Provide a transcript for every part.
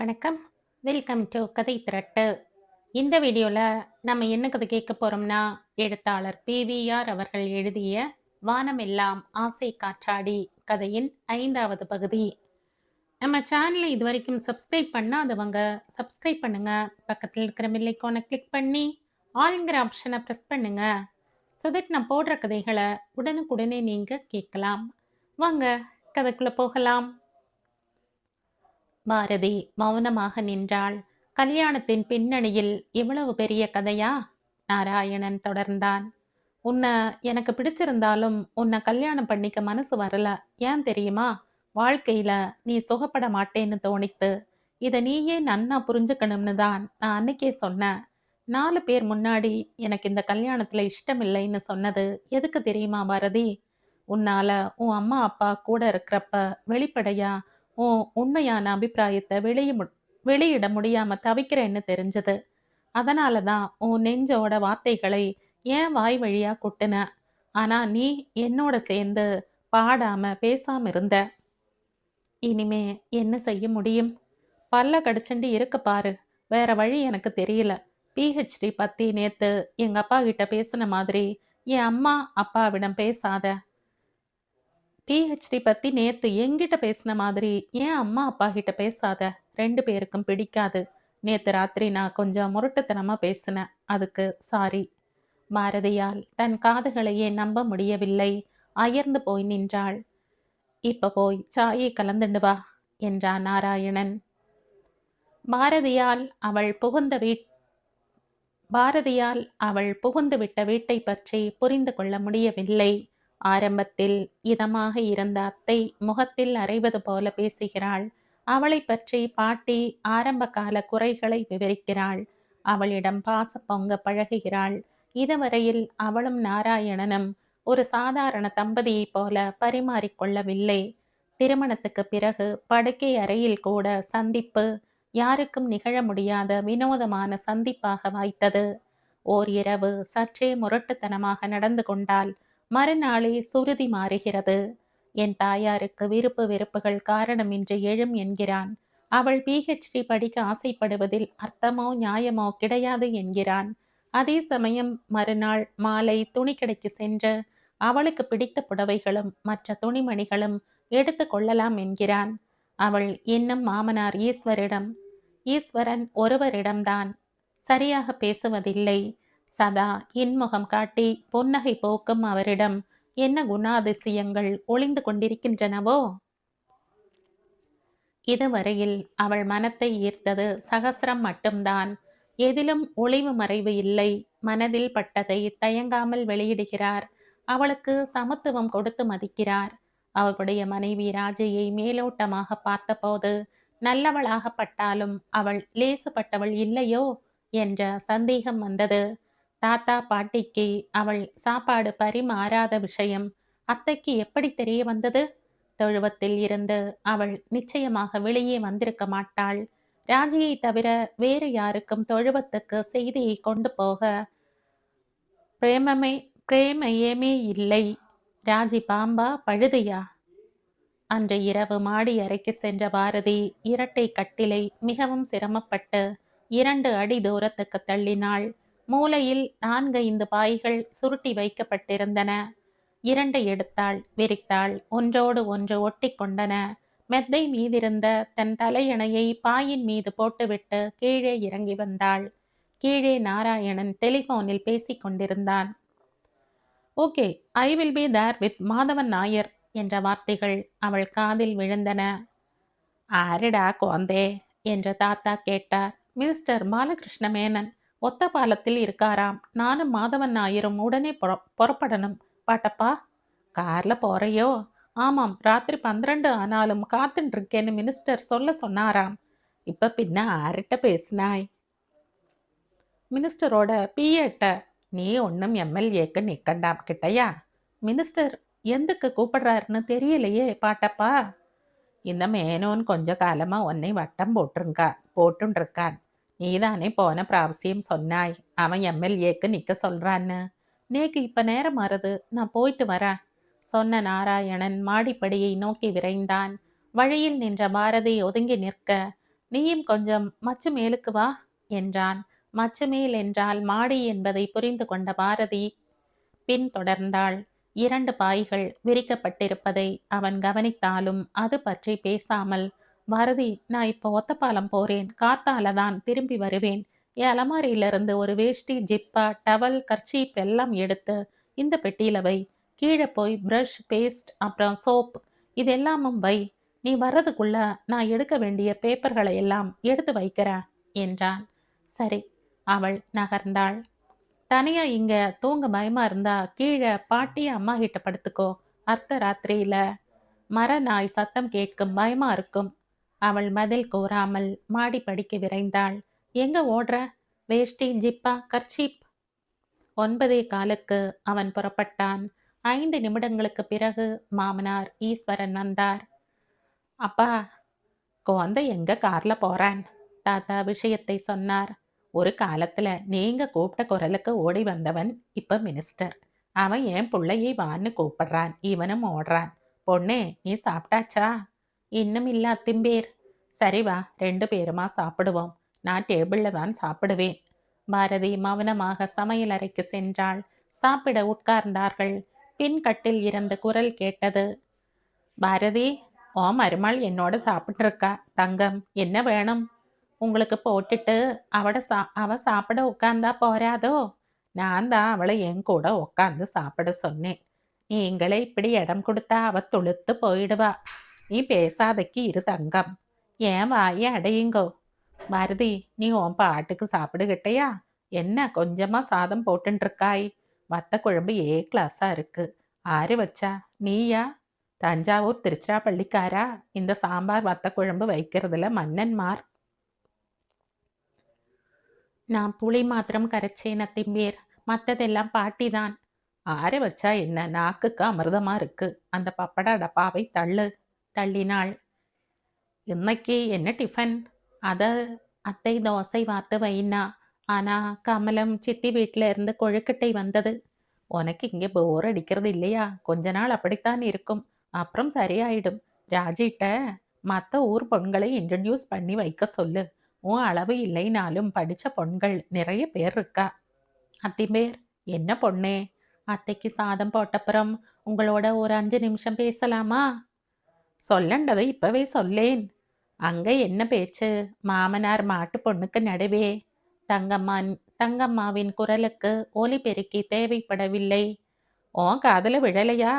வணக்கம். Welcome to கதை திரட்டு. இந்த வீடியோவில் நம்ம என்ன கதை கேட்க போகிறோம்னா எழுத்தாளர் பிவிஆர் அவர்கள் எழுதிய வானமெல்லாம் ஆசை காற்றாடி கதையின் ஐந்தாவது பகுதி. நம்ம சேனலை இது வரைக்கும் சப்ஸ்கிரைப் பண்ணாதவங்க சப்ஸ்கிரைப் பண்ணுங்க. பக்கத்தில் இருக்கிற மில்லைக்கோனை கிளிக் பண்ணி ஆளுங்கிற ஆப்ஷனை ப்ரெஸ் பண்ணுங்க. ஸோ தட் நான் போடுற கதைகளை உடனுக்குடனே நீங்கள் கேட்கலாம். வாங்க கதைக்குள்ளே போகலாம். பாரதி மௌனமாக நின்றாள். கல்யாணத்தின் பின்னணியில் இவ்வளவு பெரிய கதையா? நாராயணன் தொடர்ந்தான். உன்னை எனக்கு பிடிச்சிருந்தாலும் உன்னை கல்யாணம் பண்ணிக்க மனசு வரல. ஏன் தெரியுமா? வாழ்க்கையில நீ சுகப்பட மாட்டேன்னு தோணித்து இதை நீயே நன்னா புரிஞ்சுக்கணும்னு தான் நான் அன்னைக்கே சொன்னேன். நாலு பேர் முன்னாடி எனக்கு இந்த கல்யாணத்துல இஷ்டம் இல்லைன்னு சொன்னது எதுக்கு தெரியுமா பாரதி? உன்னால உன் அம்மா அப்பா கூட இருக்கிறப்ப வெளிப்படையா உன் உண்மையான அபிப்பிராயத்தை வெளிய மு வெளியிட முடியாம தவிக்கிறேன்னு தெரிஞ்சது. அதனால தான் உன் நெஞ்சோட வார்த்தைகளை ஏன் வாய் வழியா கொட்டுன? ஆனா நீ என்னோட சேர்ந்து பாடாம பேசாம இருந்த. இனிமே என்ன செய்ய முடியும்? பல்ல கடிச்சுண்டு இருக்க பாரு. வேற வழி எனக்கு தெரியல. பிஹெச்டி பத்தி நேத்து எங்க அப்பா கிட்ட பேசின மாதிரி என் அம்மா அப்பாவிடம் பேசாத. பிஹெச்டி பத்தி நேத்து என்கிட்ட பேசின மாதிரி ஏன் அம்மா அப்பா கிட்ட பேசாத? ரெண்டு பேருக்கும் பிடிக்காது. நேத்து ராத்திரி நான் கொஞ்சம் முரட்டுத்தனமா பேசினேன். அதுக்கு சாரி. பாரதியால் தன் காதுகளையே நம்ப முடியவில்லை. அயர்ந்து போய் நின்றாள். இப்ப போய் சாயை கலந்துண்டு வா என்றான் நாராயணன். பாரதியால் அவள் புகுந்த வீட் பாரதியால் அவள் புகுந்து விட்ட வீட்டை பற்றி புரிந்து கொள்ள முடியவில்லை. ஆரம்பத்தில் இதமாக இருந்த அத்தை முகத்தில் அறைவது போல பேசுகிறாள். அவளை பற்றி பாட்டி ஆரம்ப கால குறைகளை விவரிக்கிறாள். அவளிடம் பாச பொங்க பழகுகிறாள். இதுவரையில் அவளும் நாராயணனும் ஒரு சாதாரண தம்பதியைப் போல பரிமாறிக்கொள்ளவில்லை. திருமணத்துக்கு பிறகு படுக்கை அறையில் கூட சந்திப்பு யாருக்கும் நிகழ முடியாத வினோதமான சந்திப்பாக வாய்த்தது. ஓர் இரவு சற்றே முரட்டுத்தனமாக நடந்து கொண்டால் மறுநாளே சுருதி மாறுகிறது. என் தாயாருக்கு விருப்பு வெறுப்புகள் காரணமின்றி எழும் என்கிறான். அவள் பிஹெச்டி படிக்க ஆசைப்படுவதில் அர்த்தமோ நியாயமோ கிடையாது என்கிறான். அதே சமயம் மறுநாள் மாலை துணிக்கடைக்கு சென்று அவளுக்கு பிடித்த புடவைகளும் மற்ற துணிமணிகளும் எடுத்து கொள்ளலாம் என்கிறான். அவள் இன்னும் மாமனார் ஈஸ்வரிடம் ஈஸ்வரன் ஒருவரிடம்தான். சரியாக பேசுவதில்லை. சதா இன்முகம் காட்டி புன்னகை போக்கும் அவரிடம் என்ன குணாதிசயங்கள் ஒளிந்து கொண்டிருக்கின்றனவோ? இதுவரையில் அவள் மனத்தை ஈர்த்தது சகசிரம் மட்டும்தான். எதிலும் ஒளிவு மறைவு இல்லை. மனதில் பட்டதை தயங்காமல் வெளியிடுகிறார். அவளுக்கு சமத்துவம் கொடுத்து மதிக்கிறார். அவளுடைய மனைவி ராஜையை மேலோட்டமாக பார்த்தபோது நல்லவளாகப்பட்டாலும் அவள் லேசுப்பட்டவள் இல்லையோ? என்ற சந்தேகம் வந்தது. தாத்தா பாட்டிக்கு அவள் சாப்பாடு பரிமாறாத விஷயம் அத்தைக்கு எப்படி தெரிய வந்தது? தொழுவத்தில் இருந்து அவள் நிச்சயமாக வெளியே வந்திருக்க மாட்டாள். ராஜியை தவிர வேறு யாருக்கும் தொழுவத்துக்கு செய்தியை கொண்டு போக பிரேமமே பிரேமயமே இல்லை. ராஜி பாம்பா பழுதையா? அன்று இரவு மாடி அறைக்கு சென்ற பாரதி இரட்டை கட்டிலை மிகவும் சிரமப்பட்டு இரண்டு அடி தூரத்துக்கு தள்ளினாள். மூலையில் நான்கைந்து பாய்கள் சுருட்டி வைக்கப்பட்டிருந்தன. இரண்டை எடுத்தாள் விரித்தாள் ஒன்றோடு ஒன்று ஒட்டி கொண்டன. மெத்தை மீதிருந்த தன் தலையணையை பாயின் மீது போட்டுவிட்டு கீழே இறங்கி வந்தாள். கீழே நாராயணன் டெலிபோனில் பேசிக் கொண்டிருந்தான். Okay I will be there with Madhavan Nair என்ற வார்த்தைகள் அவள் காதில் விழுந்தன. ஆரிடா கோந்தே என்று தாத்தா கேட்டார். மிஸ்டர் பாலகிருஷ்ண மேனன் ஒத்த பாலத்தில் இருக்காராம். நானும் மாதவன் நாயரும் உடனே புறப்படணும். பாட்டப்பா கார்ல போறையோ? ஆமாம் ராத்திரி பன்னிரண்டு ஆனாலும் காத்துட்டு இருக்கேன்னு மினிஸ்டர் சொல்ல சொன்னாராம். இப்ப பின்ன ஆர்கிட்ட பேசினாய்? மினிஸ்டரோட பிஏட்ட நீ ஒன்றும் எம்எல்ஏக்கு நிக்கண்டாம் கிட்டயா? மினிஸ்டர் எந்துக்கு கூப்பிடுறாருன்னு தெரியலையே பாட்டப்பா? இந்த மேனோன் கொஞ்ச காலமா உன்னை வட்டம் போட்டிருக்கா போட்டுருக்கான் நீதானே போன பிராவசியம் சொன்னாய். அவன் எம்எல்ஏக்கு நிக்க சொல்றான்னு. நேக்கு இப்ப நேரம் மாறுது. நான் போயிட்டு வரேன். சொன்ன நாராயணன் மாடிப்படியை நோக்கி விரைந்தான். வழியில் நின்ற பாரதி ஒதுங்கி நிற்க நீயும் கொஞ்சம் மச்சு மேலுக்கு வா என்றான். மச்சு மேல் என்றால் மாடி என்பதை புரிந்து கொண்ட பாரதி பின் தொடர்ந்தாள். இரண்டு பாய்கள் விரிக்கப்பட்டிருப்பதை அவன் கவனித்தாலும் அது பற்றி பேசாமல் பாரதி நான் இப்போ ஒத்தப்பாலம் போறேன் காத்தால தான் திரும்பி வருவேன். என் அலமாரியிலிருந்து ஒரு வேஷ்டி ஜிப்பா டவல் கர்ச்சீப் எல்லாம் எடுத்து இந்த பெட்டியில வை. கீழே போய் ப்ரஷ் பேஸ்ட் அப்புறம் சோப் இது எல்லாமும் வை. நீ வர்றதுக்குள்ள நான் எடுக்க வேண்டிய பேப்பர்களை எல்லாம் எடுத்து வைக்கிறேன் என்றான். சரி அவள் நகர்ந்தாள். தனியா இங்க தூங்க பயமா இருந்தா கீழே பாட்டி அம்மா கிட்ட படுத்துக்கோ. அர்த்த ராத்திரியில மர நாய் சத்தம் கேட்கும் பயமா இருக்கும். அவள் பதில் கூறாமல் மாடி படிக்க விரைந்தாள். எங்க ஓடுற? வேஷ்டி ஜிப்பா கர்ச்சீப்? ஒன்பதே காலுக்கு அவன் புறப்பட்டான். ஐந்து நிமிடங்களுக்கு பிறகு மாமனார் ஈஸ்வரன் வந்தார். அப்பா குழந்தை எங்க கார்ல போறான்? தாத்தா விஷயத்தை சொன்னார். ஒரு காலத்துல நீங்க கூப்பிட்ட குரலுக்கு ஓடி வந்தவன் இப்ப மினிஸ்டர். அவன் என் பிள்ளையை வான்னு கூப்பிடுறான். இவனும் ஓடுறான். பொண்ணே நீ சாப்பிட்டாச்சா? இன்னும் இல்ல அத்திம்பேர். சரி வா ரெண்டு பேருமா சாப்பிடுவோம். நான் டேபிளில் தான் சாப்பிடுவேன். பாரதி மௌனமாக சமையல் அறைக்கு சென்றாள். சாப்பிட உட்கார்ந்தார்கள். பின் கட்டில் இருந்து குரல் கேட்டது. பாரதி ஓ மருமாள் என்னோட சாப்பிட்டு இருக்கா தங்கம் என்ன வேணும்? உங்களுக்கு போட்டுட்டு அவட சா அவ சாப்பிட உட்காந்தா போறாதோ? நான் தான் அவளை என் கூட உட்காந்து சாப்பிட சொன்னேன். நீங்களே இப்படி இடம் கொடுத்தா அவ துளுத்து போயிடுவா. நீ பேசாதக்கு இரு தங்கம் ஏன் வாயை அடையுங்கோ பாரதி நீ உன் பாட்டுக்கு சாப்பிடுகிட்டயா என்ன கொஞ்சமா சாதம் போட்டுருக்காய் இருக்காய் வத்த குழம்பு ஏ கிளாஸா இருக்கு ஆறு வச்சா நீயா தஞ்சாவூர் திருச்சிராப்பள்ளிக்காரா இந்த சாம்பார் வத்த குழம்பு வைக்கிறதுல மன்னன்மார் நான் புளி மாத்திரம் கரைச்சேன திம்பேர் மற்றதெல்லாம் பாட்டிதான் ஆற வச்சா என்ன நாக்குக்கு அமிர்தமா இருக்கு அந்த பப்பட டப்பாவை தள்ளு தள்ளினாள். இன்னைக்கு என்ன டிஃபன் அத அத்தை தோசை வாத்து வைனா. ஆனா கமலம் சித்தி வீட்டில இருந்து கொழுக்கட்டை வந்தது. உனக்கு இங்கே போர் அடிக்கிறது இல்லையா? கொஞ்ச நாள் அப்படித்தான் இருக்கும். அப்புறம் சரியாயிடும். ராஜிட்ட மற்ற ஊர் பொண்களை இன்ட்ரடியூஸ் பண்ணி வைக்க சொல்லு. உன் அளவு இல்லைனாலும் படிச்ச பொண்கள் நிறைய பேர் இருக்கா? அத்திம்பேர் என்ன பொண்ணே? அத்தைக்கு சாதம் போட்டப்புறம் உங்களோட ஒரு அஞ்சு நிமிஷம் பேசலாமா? சொல்லண்டதை இப்பவே சொல்லேன். அங்க என்ன பேச்சு? மாமனார் மாட்டு பொண்ணுக்கு நடுவே. தங்கம்மான் தங்கம்மாவின் குரலுக்கு ஒலி பெருக்கி தேவைப்படவில்லை. உன் காதல விழலையா?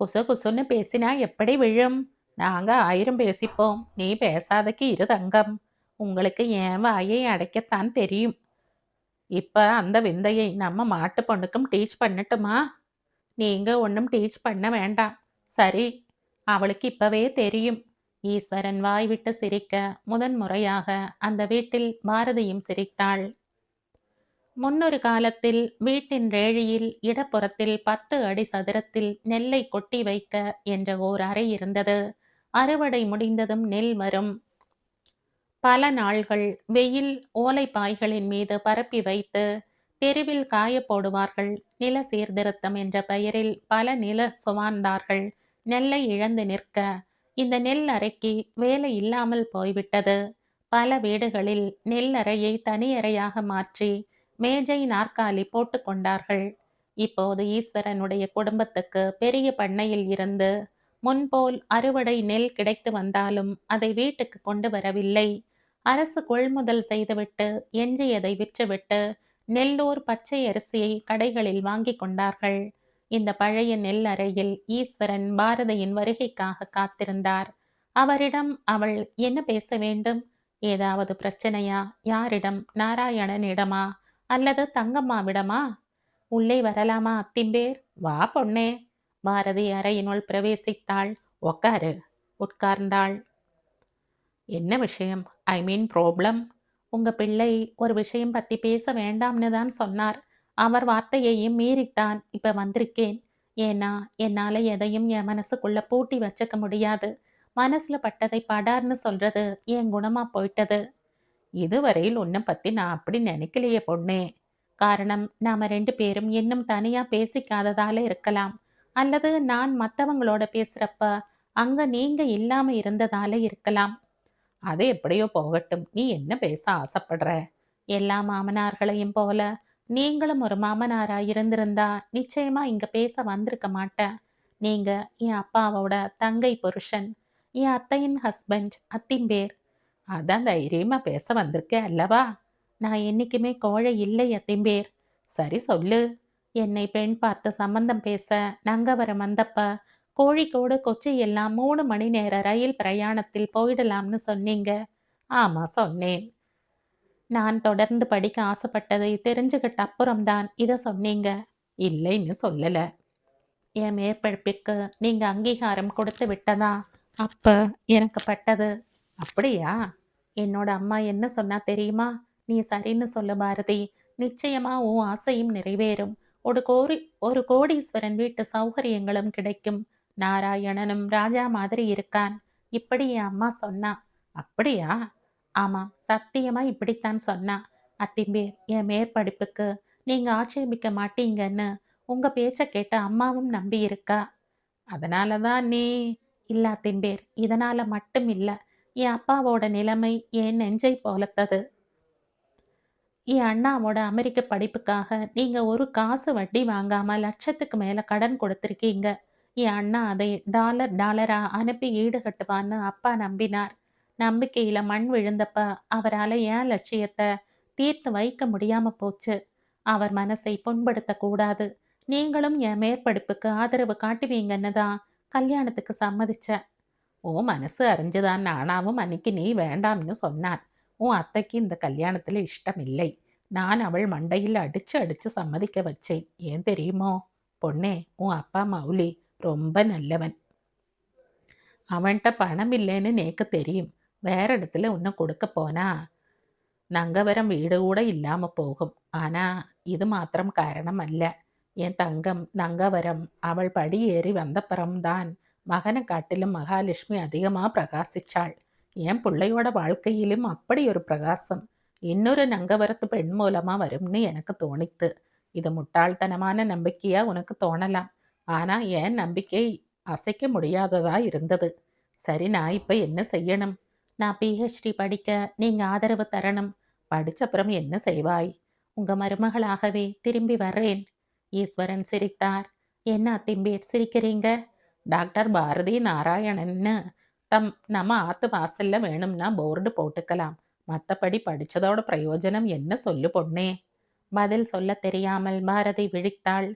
குசு குசுன்னு பேசினா எப்படி விழும்? நாங்க ஆயிரம் பேசிப்போம். நீ பேசாதக்கு இரு தங்கம். உங்களுக்கு என் வாயை அடைக்கத்தான் தெரியும். இப்ப அந்த விந்தையை நம்ம மாட்டு பொண்ணுக்கும் டீச் பண்ணட்டுமா? நீங்க ஒன்றும் டீச் பண்ண வேண்டாம். சரி அவளுக்கு இப்பவே தெரியும். ஈஸ்வரன் வாய்விட்டு சிரிக்க முதன் முறையாக அந்த வீட்டில் பாரதியும் சிரித்தாள். முன்னொரு காலத்தில் வீட்டின் ரேழியில் இடப்புறத்தில் பத்து அடி சதுரத்தில் நெல்லை கொட்டி வைக்க என்ற ஓர் அறை இருந்தது. அறுவடை முடிந்ததும் நெல் வரும். பல நாள்கள் வெயில் ஓலை பாய்களின் மீது பரப்பி வைத்து தெருவில் காய போடுவார்கள். நில சீர்திருத்தம் என்ற பெயரில் பல நில சுவாந்தார்கள் நெல்லை இழந்து நிற்க இந்த நெல் அறைக்கு வேலை இல்லாமல் போய்விட்டது. பல வீடுகளில் நெல் அறையை தனியறையாக மாற்றி மேஜை நாற்காலி போட்டு கொண்டார்கள். இப்போது ஈஸ்வரனுடைய குடும்பத்துக்கு பெரிய பண்ணையில் இருந்து முன்போல் அறுவடை நெல் கிடைத்து வந்தாலும் அதை வீட்டுக்கு கொண்டு வரவில்லை. அரசு கொள்முதல் செய்துவிட்டு எஞ்சியதை விற்றுவிட்டு நெல்லூர் பச்சை அரிசியை கடைகளில் வாங்கி கொண்டார்கள். இந்த பழைய நெல் அறையில் ஈஸ்வரன் பாரதியின் வருகைக்காக காத்திருந்தார். அவரிடம் அவள் என்ன பேச வேண்டும்? ஏதாவது பிரச்சனையா? யாரிடம்? நாராயணனிடமா? அல்லது தங்கம்மாவிடமா? உள்ளே வரலாமா அத்திம்பேர்? வா பொண்ணே பாரதி அறையினுள் பிரவேசித்தாள். உக்காரு. உட்கார்ந்தாள். என்ன விஷயம்? ஐ மீன் ப்ராப்ளம் உங்க பிள்ளை ஒரு விஷயம் பத்தி பேச வேண்டாம்னு தான் சொன்னார். அவர் வார்த்தையையும் மீறித்தான். இப்ப வந்திருக்கேன். ஏன்னா என்னால எதையும் என் மனசுக்குள்ள பூட்டி வச்சுக்க முடியாது. மனசுல பட்டதை படார்னு சொல்றது என் குணமா போயிட்டது. இதுவரையில் உன்னை பத்தி நான் அப்படி நினைக்கலையே பொண்ணே. காரணம் நாம ரெண்டு பேரும் இன்னும் தனியா பேசிக்காததால இருக்கலாம். அல்லது நான் மத்தவங்களோட பேசுறப்ப அங்க நீங்க இல்லாம இருந்ததால இருக்கலாம். அது எப்படியோ போகட்டும். நீ என்ன பேச ஆசைப்படுற? எல்லா மாமனார்களையும் போல நீங்களும் ஒரு மாமனாரா இருந்திருந்தா நிச்சயமா இங்க பேச வந்திருக்க மாட்டேன். நீங்க என் அப்பாவோட தங்கை புருஷன் என் அத்தையின் ஹஸ்பண்ட் அத்திம்பேர் அதான் தைரியமா பேச வந்திருக்கேன் அல்லவா? நான் என்னைக்குமே கோழை இல்லை அத்திம்பேர் சரி சொல்லு. என்னை பெண் பார்த்து சம்பந்தம் பேச நங்கவரம் வந்தப்ப கோழிக்கோடு கொச்சி எல்லாம் மூணு மணி நேர ரயில் பிரயாணத்தில் போயிடலாம்னு சொன்னீங்க. ஆமா சொன்னேன். நான் தொடர்ந்து படிக்க ஆசைப்பட்டதை தெரிஞ்சுக்கிட்ட அப்புறம்தான் இதை சொன்னீங்க. இல்லைன்னு சொல்லல. என் மேற்படிப்புக்கு நீங்க அங்கீகாரம் கொடுத்து விட்டதா? அப்ப எனக்கு பட்டது. அப்படியா? என்னோட அம்மா என்ன சொன்னா தெரியுமா? நீ சரின்னு சொல்லு பாரதி. நிச்சயமா உன் ஆசையும் நிறைவேறும். ஒரு கோரி ஒரு கோடீஸ்வரன் வீட்டு சௌகரியங்களும் கிடைக்கும். நாராயணனும் ராஜா மாதிரி இருக்கான். இப்படி என் அம்மா சொன்னா. அப்படியா? ஆமாம் சத்தியமாக இப்படித்தான் சொன்னா. அத்திம்பேர் என் மேற்படிப்புக்கு நீங்கள் ஆட்சேபிக்க மாட்டீங்கன்னு உங்கள் பேச்சை கேட்ட அம்மாவும் நம்பி இருக்கா? அதனாலதான் நீ இல்ல அத்திம்பேர் இதனால் மட்டும் இல்லை. என் அப்பாவோட நிலைமை என் நெஞ்சை போலத்தது. என் அண்ணாவோட அமெரிக்க படிப்புக்காக நீங்கள் ஒரு காசு வட்டி வாங்காமல் லட்சத்துக்கு மேலே கடன் கொடுத்துருக்கீங்க. என் அண்ணா அதை டாலர் டாலரா அனுப்பி ஈடுகட்டுவான்னு அப்பா நம்பினார். நம்பிக்கையில மண் விழுந்தப்ப அவரால ஏன் லட்சியத்தை தீர்த்து வைக்க முடியாம போச்சு? அவர் மனசை புண்படுத்த கூடாது. நீங்களும் என் மேற்படிப்புக்கு ஆதரவு காட்டுவீங்கன்னு தான் கல்யாணத்துக்கு சம்மதிச்ச ஓ மனசு அறிஞ்சுதான் நானாவும் அன்னைக்கு நீ வேண்டாம்னு சொன்னான் உன் அத்தைக்கு இந்த கல்யாணத்துல இஷ்டம் இல்லை நான் அவள் மண்டையில் அடிச்சு அடிச்சு சம்மதிக்க வச்சேன். ஏன் தெரியுமோ? பொண்ணே உன் அப்பா மௌலி ரொம்ப நல்லவன். அவன்கிட்ட பணம் இல்லைன்னு நேக்கு தெரியும். வேற இடத்துல உன்னை கொடுக்க போனா நங்கவரம் வீடு கூட இல்லாம போகும். ஆனா இது மாத்திரம் காரணம் அல்ல. என் தங்கம் நங்கவரம் அவள் படி ஏறி வந்தப்புறம்தான் மகனை காட்டிலும் மகாலட்சுமி அதிகமா பிரகாசிச்சாள். என் பிள்ளையோட வாழ்க்கையிலும் அப்படி ஒரு பிரகாசம். இன்னொரு நங்கவரத்து பெண் மூலமா வரும்னு எனக்கு தோணித்து. இது முட்டாள்தனமான நம்பிக்கையா உனக்கு தோணலாம். ஆனா என் நம்பிக்கை அசைக்க முடியாததா இருந்தது. சரி நான் இப்ப என்ன செய்யணும்? நான் பிஹெச்டி படிக்க நீங்க ஆதரவு தரணும். படிச்சப்புறம் என்ன செய்வாய்? உங்க மருமகளாகவே திரும்பி வர்றேன். ஈஸ்வரன் சிரித்தார். என்ன அத்திம்பேர் சிரிக்கிறீங்க? டாக்டர் பாரதி நாராயணன்னு. தம் நம்ம ஆத்து வாசல்ல வேணும்னா போர்டு போட்டுக்கலாம். மற்றபடி படிச்சதோட பிரயோஜனம் என்ன சொல்லு பொண்ணே. பதில் சொல்ல தெரியாமல் பாரதி விழித்தாள்.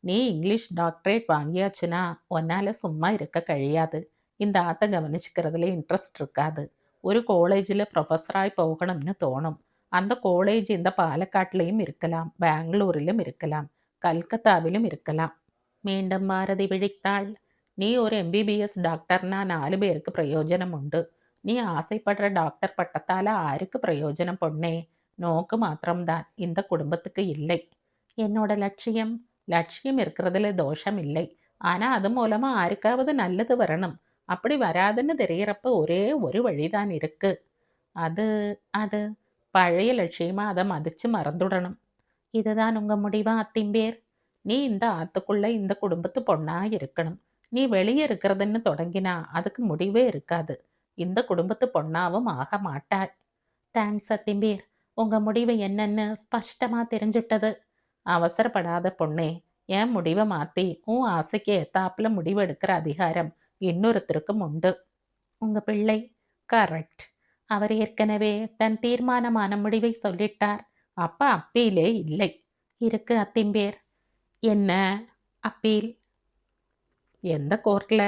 நீ இங்கிலீஷ் டாக்டரேட் வாங்கியாச்சுன்னா உன்னால சும்மா இருக்க கழியாது இந்த ஆத்த கவனிச்சுக்கிறதுல இன்ட்ரெஸ்ட் இருக்காது. ஒரு காலேஜில் ப்ரொஃபஸராய் போகணும்னு தோணும் அந்த காலேஜ் இந்த பாலக்காட்டிலையும் இருக்கலாம் பெங்களூரிலும் இருக்கலாம் கல்கத்தாவிலும் இருக்கலாம் மீண்டும் பாரதி விழித்தாள் நீ ஒரு எம்பிபிஎஸ் டாக்டர்னா நாலு பேருக்கு பிரயோஜனம் உண்டு நீ ஆசைப்படுற டாக்டர் பட்டத்தால் ஆருக்கு பிரயோஜனம் பொண்ணே நோக்கு மாத்திரம்தான் இந்த குடும்பத்துக்கு இல்லை என்னோட லட்சியம் லட்சியம் இருக்கிறதுல தோஷம் இல்லை ஆனால் அது மூலமாக ஆருக்காவது நல்லது வரணும் அப்படி வராதுன்னு தெரியறப்ப ஒரே ஒரு வழிதான் இருக்கு. அது அது பழைய லட்சியமா அதை மதிச்சு மறந்துடணும். இதுதான் உங்க முடிவா அத்திம்பேர்? நீ இந்த ஆத்துக்குள்ள இந்த குடும்பத்து பொண்ணா இருக்கணும். நீ வெளியே இருக்கிறதுன்னு தொடங்கினா அதுக்கு முடிவே இருக்காது. இந்த குடும்பத்து பொண்ணாவும் ஆக மாட்டாய். தேங்க்ஸ் அத்திம்பேர். உங்க முடிவு என்னன்னு ஸ்பஷ்டமா தெரிஞ்சுட்டது. அவசரப்படாத பொண்ணே என் முடிவை மாத்தி உன் ஆசைக்கு ஏத்தாப்புல முடிவெடுக்கிற அதிகாரம் இன்னொருத்தருக்கும் உண்டு. உங்க பிள்ளை கரெக்ட் அவர் ஏற்கனவே தன் தீர்மானமான முடிவை சொல்லிட்டார். அப்பா அப்பீலே இல்லை. இருக்கு அத்திம்பேர். என்ன அப்பீல்? எந்த கோர்ட்ல?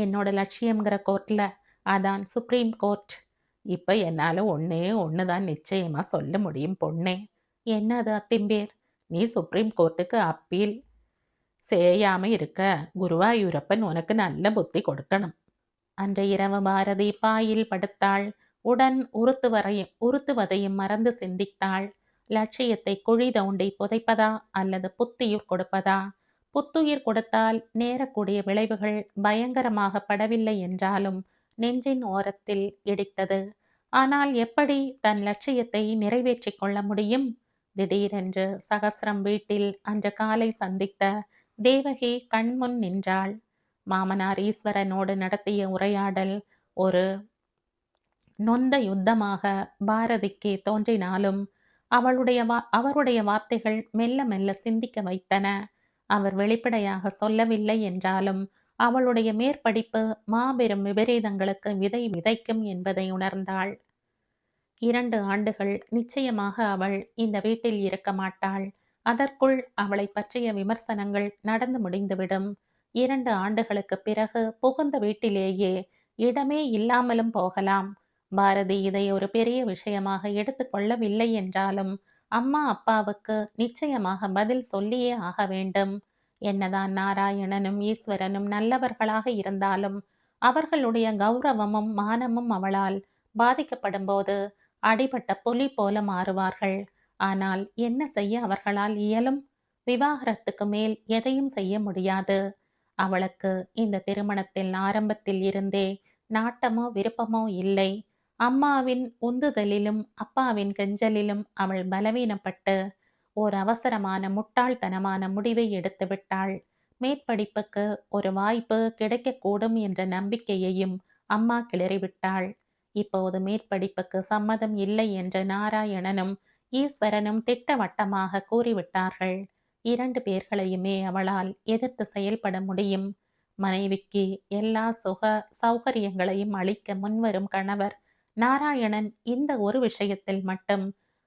என்னோட லட்சியம்ங்கிற கோர்ட்ல. அதான் சுப்ரீம் கோர்ட் இப்போ என்னால் ஒன்றே ஒன்னே தான் நிச்சயமாக சொல்ல முடியும் பொண்ணே. என்னது அத்திம்பேர்? நீ சுப்ரீம் கோர்ட்டுக்கு அப்பீல். செய்யாம இருக்க குருவாயூரப்பன் உனக்கு நல்ல புத்தி கொடுக்கணும். அன்று இரவு பாரதி பாயில் படுத்தாள். உடன் உறுத்துவரையும் உறுத்துவதையும் மறந்து சிந்தித்தாள். லட்சியத்தை குழி தோண்டி புதைப்பதா அல்லது புத்துயிர் கொடுப்பதா? புத்துயிர் கொடுத்தால் நேரக்கூடிய விளைவுகள் பயங்கரமாக படவில்லை என்றாலும் நெஞ்சின் ஓரத்தில் இடித்தது. ஆனால் எப்படி தன் லட்சியத்தை நிறைவேற்றிக் கொள்ள முடியும்? திடீரென்று சகசிரம் வீட்டில் அன்று காலை சந்தித்த தேவகி கண்முன் நின்றாள். மாமனார் ஈஸ்வரனோடு நடத்திய உரையாடல் ஒரு நொந்த யுத்தமாக பாரதிக்கு தோன்றினாலும் அவளுடைய வா அவருடைய வார்த்தைகள் மெல்ல மெல்ல சிந்திக்க வைத்தன. அவர் வெளிப்படையாக சொல்லவில்லை என்றாலும் அவளுடைய மேற்படிப்பு மாபெரும் விபரீதங்களுக்கு விதை விதைக்கும் என்பதை உணர்ந்தாள். இரண்டு ஆண்டுகள் நிச்சயமாக அவள் இந்த வீட்டில் இருக்க மாட்டாள். அதற்குள் அவளை பற்றிய விமர்சனங்கள் நடந்து முடிந்துவிடும். இரண்டு ஆண்டுகளுக்கு பிறகு புகுந்த வீட்டிலேயே இடமே இல்லாமலும் போகலாம். பாரதி இதை ஒரு பெரிய விஷயமாக எடுத்துக்கொள்ளவில்லை என்றாலும் அம்மா அப்பாவுக்கு நிச்சயமாக பதில் சொல்லியே ஆக வேண்டும். என்னதான் நாராயணனும் ஈஸ்வரனும் நல்லவர்களாக இருந்தாலும் அவர்களுடைய கௌரவமும் மானமும் அவளால் பாதிக்கப்படும் போது அடிபட்ட புலி போல மாறுவார்கள். ஆனால் என்ன செய்ய அவர்களால் இயலும்? விவாகரத்துக்கு மேல் எதையும் செய்ய முடியாது. அவளுக்கு இந்த திருமணத்தில் ஆரம்பத்தில் இருந்தே நாட்டமோ விருப்பமோ இல்லை. அம்மாவின் உந்துதலிலும் அப்பாவின் கெஞ்சலிலும் அவள் பலவீனப்பட்டு ஓர் அவசரமான முட்டாள்தனமான முடிவை எடுத்துவிட்டாள் மேற்படிப்புக்கு ஒரு வாய்ப்பு கிடைக்கக்கூடும் என்ற நம்பிக்கையையும் அம்மா கிளறிவிட்டாள். இப்போது மேற்படிப்புக்கு சம்மதம் இல்லை என்ற நாராயணனும் ஈஸ்வரனும் திட்டவட்டமாக கூறிவிட்டார்கள். இரண்டு பேர்களையுமே அவளால் எதிர்த்து செயல்பட முடியும். மனைவிக்கு எல்லா சுக சௌகரியங்களையும் அளிக்க முன்வரும் கணவர் நாராயணன் இந்த ஒரு விஷயத்தில் மட்டும்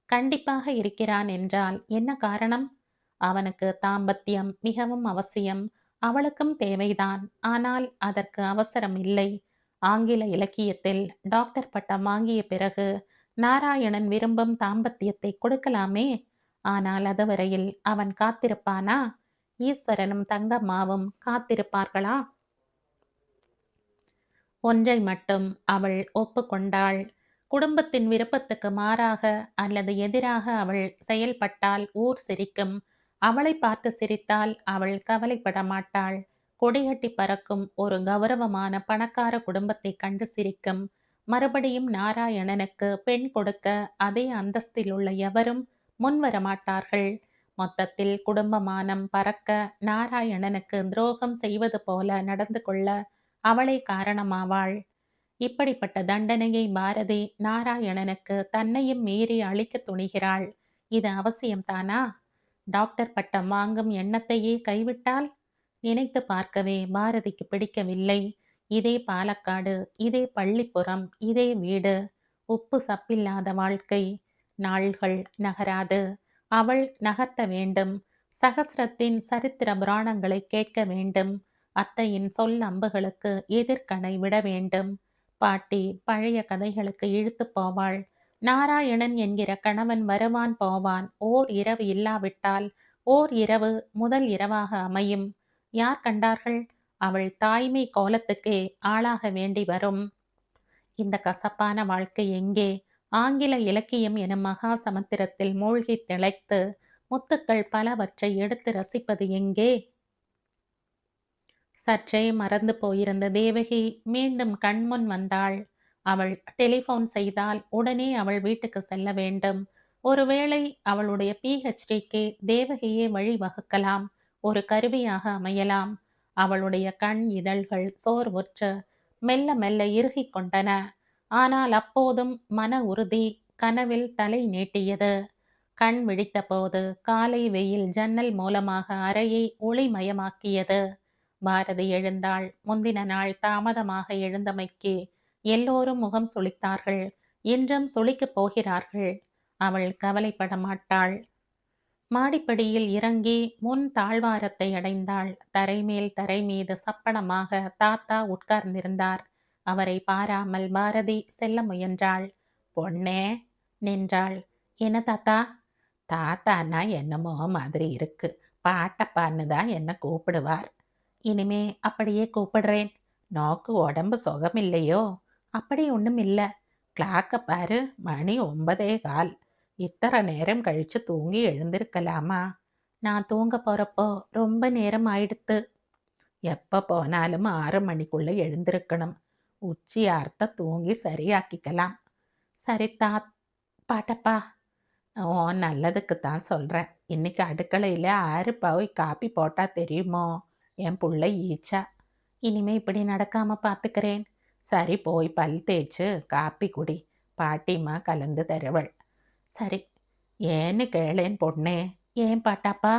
கண்டிப்பாக இருக்கிறான் என்றால் என்ன காரணம்? அவனுக்கு தாம்பத்தியம் மிகவும் அவசியம். அவளுக்கும் தேவைதான். ஆனால் அதற்கு அவசரம் இல்லை. ஆங்கில இலக்கியத்தில் டாக்டர் பட்டம் வாங்கிய பிறகு நாராயணன் விரும்பும் தாம்பத்தியத்தை கொடுக்கலாமே? ஆனால் அதுவரையில் அவன் காத்திருப்பானா? ஈஸ்வரனும் தங்கம்மாவும் காத்திருப்பார்களா? ஒன்றை மட்டும் அவள் ஒப்புக்கொண்டாள். குடும்பத்தின் விருப்பத்துக்கு மாறாக அல்லது எதிராக அவள் செயல்பட்டால் ஊர் சிரிக்கும். அவளை பார்த்து சிரித்தால் அவள் கவலைப்பட மாட்டாள். கொடிகட்டி பறக்கும் ஒரு கௌரவமான பணக்கார குடும்பத்தை கண்டு சிரிக்கும். மறுபடியும் நாராயணனுக்கு பெண் கொடுக்க அதே அந்தஸ்தில் உள்ள எவரும் முன்வர மாட்டார்கள் மொத்தத்தில் குடும்பமானம் பறக்க நாராயணனுக்கு துரோகம் செய்வது போல நடந்து கொள்ள அவளை காரணமாவாள். இப்படிப்பட்ட தண்டனையை பாரதி நாராயணனுக்கு தன்னையும் மீறி அளிக்க துணிகிறாள். இது அவசியம்தானா டாக்டர் பட்டம் வாங்கும் எண்ணத்தையே கைவிட்டால்? நினைத்து பார்க்கவே பாரதிக்கு பிடிக்கவில்லை. இதே பாலக்காடு இதே பள்ளிப்புறம் இதே வீடு உப்பு சப்பில்லாத வாழ்க்கை. நாள்கள் நகராது. அவள் நகர்த்த வேண்டும். சகசிரத்தின் சரித்திர புராணங்களை கேட்க வேண்டும். அத்தையின் சொல் அம்புகளுக்கு எதிர்கணை விட வேண்டும். பாட்டி பழைய கதைகளுக்கு இழுத்து போவாள். நாராயணன் என்கிற கணவன் வருவான் போவான். ஓர் இரவு இல்லாவிட்டால் ஓர் இரவு முதல் இரவாக அமையும். யார் கண்டார்கள்? அவள் தாய்மை கோலத்துக்கே ஆளாக வேண்டி வரும். இந்த கசப்பான வாழ்க்கை எங்கே? ஆங்கில இலக்கியம் எனும் மகா சமுத்திரத்தில் மூழ்கி திளைத்து முத்துக்கள் பலவற்றை எடுத்து ரசிப்பது எங்கே? சற்றே மறந்து போயிருந்த தேவகி மீண்டும் கண்முன் வந்தாள். அவள் டெலிஃபோன் செய்தால் உடனே அவள் வீட்டுக்கு செல்ல வேண்டும். ஒருவேளை அவளுடைய பிஹெச்டிக்கு தேவகியே வழிவகுக்கலாம் ஒரு கருவியாக அமையலாம். அவளுடைய கண் இதழ்கள் சோர்வுற்று மெல்ல மெல்ல இறுகிக் கொண்டன. ஆனால் அப்போதும் மன உறுதி கனவில் தலை நீட்டியது. கண் விழித்தபோது காலை வெயில் ஜன்னல் மூலமாக அறையை ஒளிமயமாக்கியது. பாரதி எழுந்தாள். முந்தின நாள் தாமதமாக எழுந்தமைக்கு எல்லோரும் முகம் சுளித்தார்கள். இன்றும் சுளிக்கப் போகிறார்கள். அவள் கவலைப்பட மாட்டாள். மாடிப்படியில் இறங்கி முன் தாழ்வாரத்தை அடைந்தாள். தரைமேல் தரை மீது சப்பனமாக தாத்தா உட்கார்ந்திருந்தார். அவரை பாராமல் பாரதி செல்ல முயன்றாள். பொண்ணே நின்றாள். என்ன தாத்தா? தாத்தானா என்னமோ மாதிரி இருக்கு. பாட்டப்பான்னு தான் என்ன கூப்பிடுவார்? இனிமே அப்படியே கூப்பிடுறேன். நோக்கு உடம்பு சுகமில்லையோ? அப்படி ஒன்றும் இல்லை கிளாக்கை பாரு. மணி ஒன்பதே கால். இத்தனை நேரம் கழிச்சு தூங்கி எழுந்திருக்கலாமா? நான் தூங்க போகிறப்போ ரொம்ப நேரம் ஆயிடுத்து. எப்போ போனாலும் ஆறு மணிக்குள்ளே எழுந்திருக்கணும். உச்சி அர்த்த தூங்கி சரியாக்கிக்கலாம். சரி தா பாட்டப்பா. ஓ நல்லதுக்கு தான் சொல்கிறேன் இன்னைக்கு அடுக்கலையில் ஆறு போய் காப்பி போட்டால் தெரியுமோ? என் புள்ள ஈச்சா. இனிமே இப்படி நடக்காமல் பார்த்துக்கிறேன் சரி போய் பல் தேய்ச்சு காப்பி குடி. பாட்டிமா கலந்து தருவள். சரி. ஏன்னு கேளேன் பொண்ணே. ஏன் பாட்டாப்பா?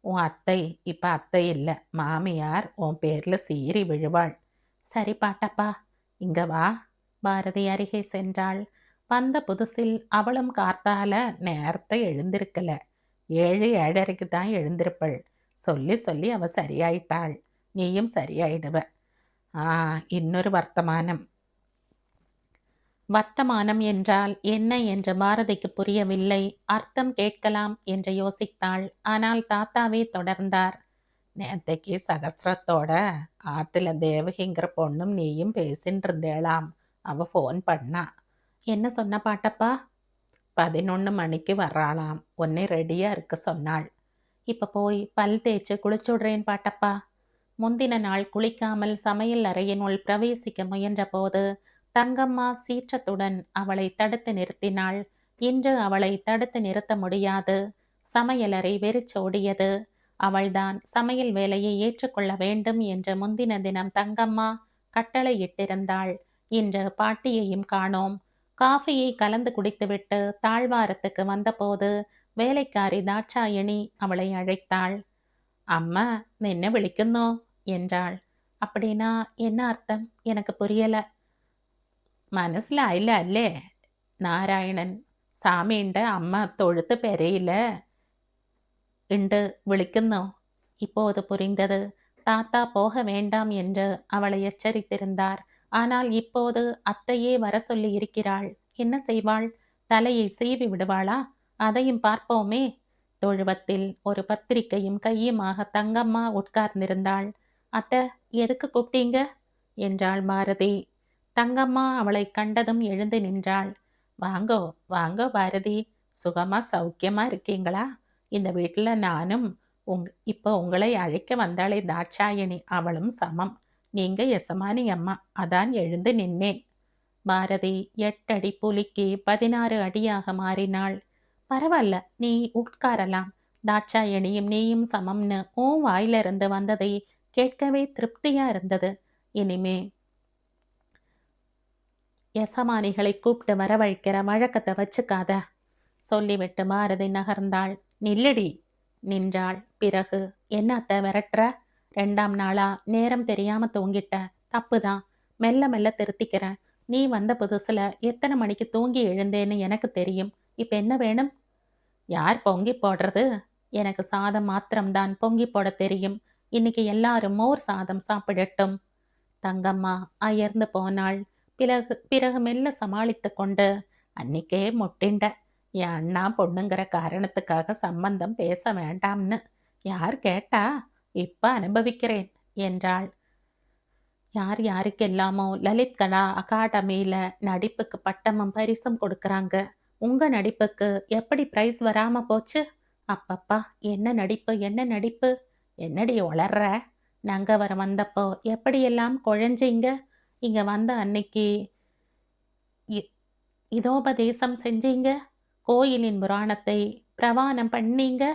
உன் அத்தை இப்போ அத்தை இல்லை. மாமியார் உன் பேரில் சீறி விழுவாள். சரி பாட்டாப்பா இங்கே வா. பாரதி அருகே சென்றாள். வந்த புதுசில் அவளும் கார்த்தால நேரத்தை எழுந்திருக்கல. ஏழு ஏழரைக்கு தான் எழுந்திருப்பள். சொல்லி சொல்லி அவ சரியாயிட்டாள். நீயும் சரியாயிடுவ. ஆ இன்னொரு வர்த்தமானம். வர்த்தமானம் என்றால் என்ன என்று பாரதிக்கு புரியவில்லை. அர்த்தம் கேட்கலாம் என்று யோசித்தாள். ஆனால் தாத்தாவே தொடர்ந்தார். நேத்தைக்கு சகசிரத்தோட ஆத்துல தேவகிங்கிற பொண்ணும் நீயும் பேசின்னு இருந்தேளாம் அவ ஃபோன் பண்ணா. என்ன சொன்ன பாட்டப்பா? பதினொன்று மணிக்கு வர்றாளாம். உன்னை ரெடியாக இருக்க சொன்னாள். இப்போ போய் பல் தேய்ச்சி குளிச்சுடுறேன் பாட்டப்பா. முந்தின நாள் குளிக்காமல் சமையல் அறையினுள் பிரவேசிக்க முயன்றபோது தங்கம்மா சீற்றத்துடன் அவளை தடுத்து நிறுத்தினாள். இன்று அவளை தடுத்து நிறுத்த முடியாது. சமையலறை வெறிச்சோடியது அவள்தான் சமையல் வேலையை ஏற்றுக்கொள்ள வேண்டும் என்று முந்தின தினம் தங்கம்மா கட்டளையிட்டிருந்தாள் இன்று பாட்டியையும் காணோம். காஃபியை கலந்து குடித்துவிட்டு தாழ்வாரத்துக்கு வந்தபோது வேலைக்காரி தாட்சாயணி அவளை அழைத்தாள். அம்மா நின்ன விളിக்குன்னோ என்றாள். அப்படின்னா என்ன அர்த்தம்? எனக்கு புரியல. മനസ്സിലായില്ല അല്ലേ നാരായണൻ സാമിയുടെ അമ്മ തൊഴുത്ത് പെരയില്ല ഉണ്ട് വിളിക്കുന്നോ இப்போது புரிந்தது தாத்தா போக வேண்டாம் என்று அவளை எச்சரித்திருந்தார் ஆனால் இப்போது அத்தையே வர சொல்லி இருக்கிறாள் என்ன செய்வாள் தலையை சீவி விடுவாளா அதையும் பார்ப்போமே தொழுவத்தில் ஒரு பத்திரிகையும் கையுமாக தங்கம்மா உட்கார்ந்திருந்தாள் அத்தை எதுக்கு கூப்பிட்டீங்க என்றாள் பாரதி தங்கம்மா அவளை கண்டதும் எழுந்து நின்றாள். வாங்கோ வாங்கோ பாரதி சுகமா சௌக்கியமா இருக்கீங்களா? இந்த வீட்டில் நானும் உங் இப்போ உங்களை அழைக்க வந்தாளே தாட்சாயணி அவளும் சமம். நீங்க எசமானி அம்மா அதான் எழுந்து நின்னேன். பாரதி எட்டடி புலிக்கு பதினாறு அடியாக மாறினாள். பரவாயில்ல நீ உட்காரலாம். தாட்சாயணியும் நீயும் சமம்னு ஓ வாயிலிருந்து வந்ததை கேட்கவே திருப்தியா இருந்தது. இனிமே எசமானிகளை கூப்பிட்டு வரவழைக்கிற வழக்கத்தை வச்சுக்காத. சொல்லிவிட்டு மாறுதி நகர்ந்தாள். நில்லடி நின்றாள். பிறகு என்னத்த விரட்டுற? ரெண்டாம் நாளா? நேரம் தெரியாம தூங்கிட்ட. தப்புதான். மெல்ல மெல்ல திருத்திக்கிறேன். நீ வந்த புதுசுல எத்தனை மணிக்கு தூங்கி எழுந்தேன்னு எனக்கு தெரியும். இப்ப என்ன வேணும்? யார் பொங்கி போடுறது? எனக்கு சாதம் மாத்திரம்தான் பொங்கி போட தெரியும். இன்னைக்கு எல்லாரும் மோர் சாதம் சாப்பிடட்டும். தங்கம்மா அயர்ந்து போனாள். பிறகு பிறகு மெல்ல சமாளித்து கொண்டு அன்னைக்கே முட்டிண்ட. என் அண்ணா பொண்ணுங்கிற காரணத்துக்காக சம்பந்தம் பேச வேண்டாம்னு. யார் கேட்டா இப்போ அனுபவிக்கிறேன் என்றாள். யார் யாருக்கெல்லாமோ லலித் கலா அகாடமியில நடிப்புக்கு பட்டமும் பரிசும் கொடுக்குறாங்க. உங்க நடிப்புக்கு எப்படி ப்ரைஸ் வராமல் போச்சு? அப்பப்பா என்ன நடிப்பு என்ன நடிப்பு? என்னடி வளர்ற நாங்கள் வர வந்தப்போ எப்படியெல்லாம் குழஞ்சிங்க? இங்கே வந்த அன்னைக்கு இ- இதோபதேசம் செஞ்சீங்க? கோயிலின் புராணத்தை பிரவாணம் பண்ணீங்க?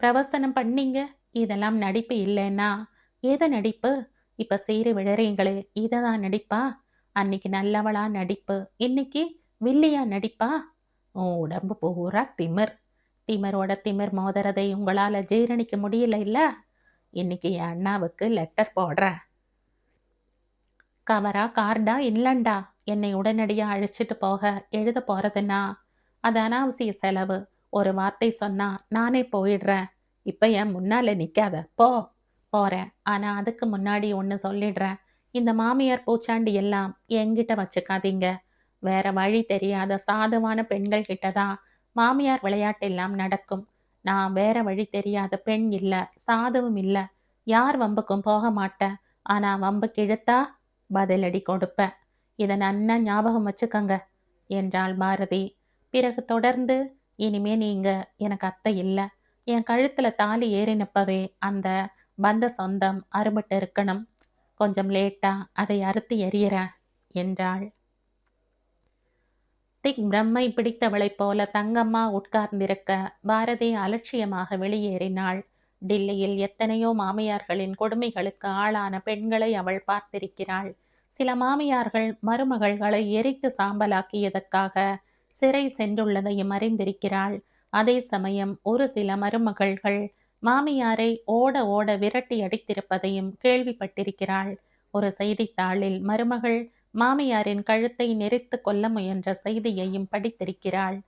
பிரவசனம் பண்ணீங்க? இதெல்லாம் நடிப்பு இல்லைன்னா எதை நடிப்பு? இப்போ சீறு விழறீங்களே இதை தான் நடிப்பா? அன்னைக்கு நல்லவளா நடிப்பு. இன்னைக்கு வில்லியா நடிப்பா? உன் உடம்பு பூரா திமிர். திமிரோட திமிர் மோதிரதை உங்களால் ஜீரணிக்க முடியல இல்லை? இன்னைக்கு என் அண்ணாவுக்கு லெட்டர் போடுறேன். கவரா கார்டா இல்லண்டா என்னை உடனடியா அழைச்சிட்டு போக எழுத போறதுன்னா? அது அனாவசிய செலவு. ஒரு வார்த்தை சொன்னா நானே போயிடுறேன். இப்ப என் முன்னால நிக்காத. போ. போறேன். ஆனா அதுக்கு முன்னாடி ஒன்று சொல்லிடுறேன். இந்த மாமியார் பூச்சாண்டி எல்லாம் என்கிட்ட வச்சுக்காதீங்க. வேற வழி தெரியாத சாதுவான பெண்கள் கிட்ட தான் மாமியார் விளையாட்டெல்லாம் நடக்கும். நான் வேற வழி தெரியாத பெண் இல்ல சாதுவும் இல்ல. யார் வம்புக்கும் போக மாட்டேன். ஆனா வம்புக்கு இழுத்தா பதிலடி கொடுப்பேன். இதை நன்னா ஞாபகம் வச்சுக்கங்க என்றாள் பாரதி. பிறகு தொடர்ந்து இனிமே நீங்க எனக்கு அத்தை இல்லை. என் கழுத்துல தாலி ஏறினப்பவே அந்த பந்த சொந்தம் அறுபட்டு இருக்கணும். கொஞ்சம் லேட்டா அதை அறுத்து எறியறேன் என்றாள். திக் பிரம்மை பிடித்தவளைப் போல தங்கம்மா உட்கார்ந்திருக்க பாரதி அலட்சியமாக வெளியேறினாள். டில்லியில் எத்தனையோ மாமியார்களின் கொடுமைகளுக்கு ஆளான பெண்களை அவள் பார்த்திருக்கிறாள். சில மாமியார்கள் மருமகள்களை எரித்து சாம்பலாக்கியதற்காக சிறை சென்றுள்ளதையும் அறிந்திருக்கிறாள். அதே சமயம் ஒரு சில மருமகள்கள் மாமியாரை ஓட ஓட விரட்டி அடித்திருப்பதையும் கேள்விப்பட்டிருக்கிறாள். ஒரு செய்தித்தாளில் மருமகள் மாமியாரின் கழுத்தை நெரித்து கொல்ல முயன்ற செய்தியையும் படித்திருக்கிறாள்.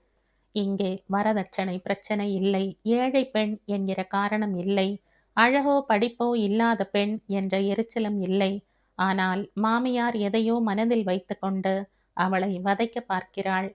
இங்கே வரதட்சணை பிரச்சனை இல்லை ஏழை பெண் என்கிற காரணம் இல்லை அழகோ படிப்போ இல்லாத பெண் என்ற எரிச்சலும் இல்லை ஆனால் மாமியார் எதையோ மனதில் வைத்துக்கொண்டு அவளை வதைக்க பார்க்கிறாள்.